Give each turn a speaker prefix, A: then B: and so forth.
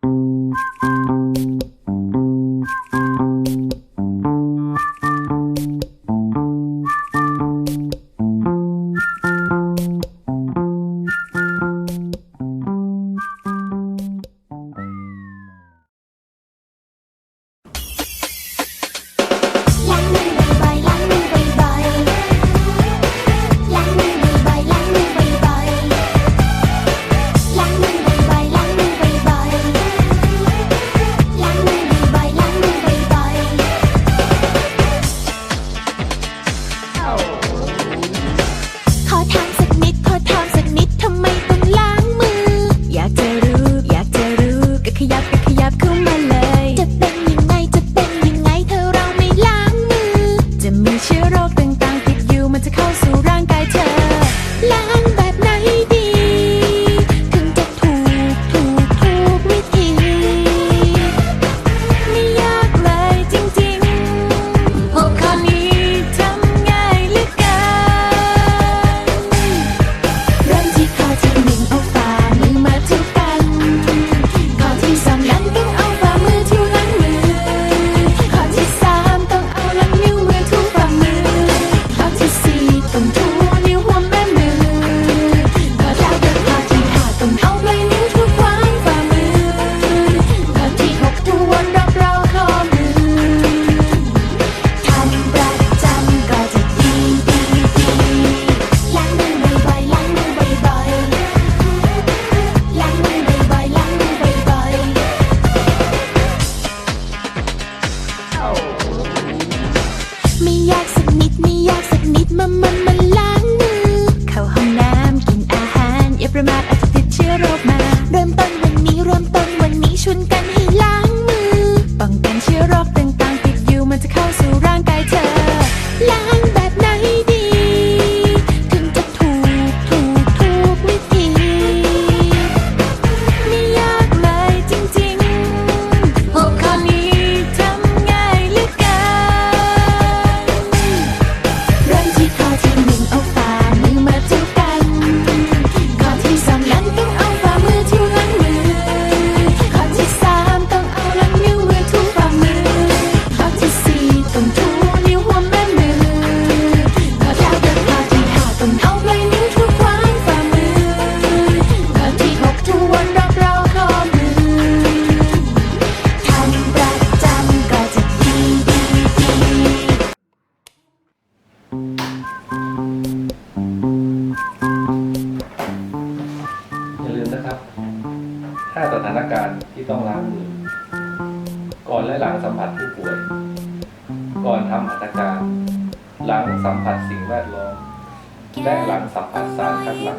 A: Thank you. มามามาล้างมือ เข้าห้องน้ำกินอาหารอย่าประมาทอืมนะ
B: ครับ ถ้าสถานการณ์ที่ต้องล้างมือ ก่อนและหลังสัมผัสผู้ป่วย ก่อนทำอัตการ หลังสัมผัสสิ่งแวดล้อม และหลังสัมผัสสารคัดหลั่ง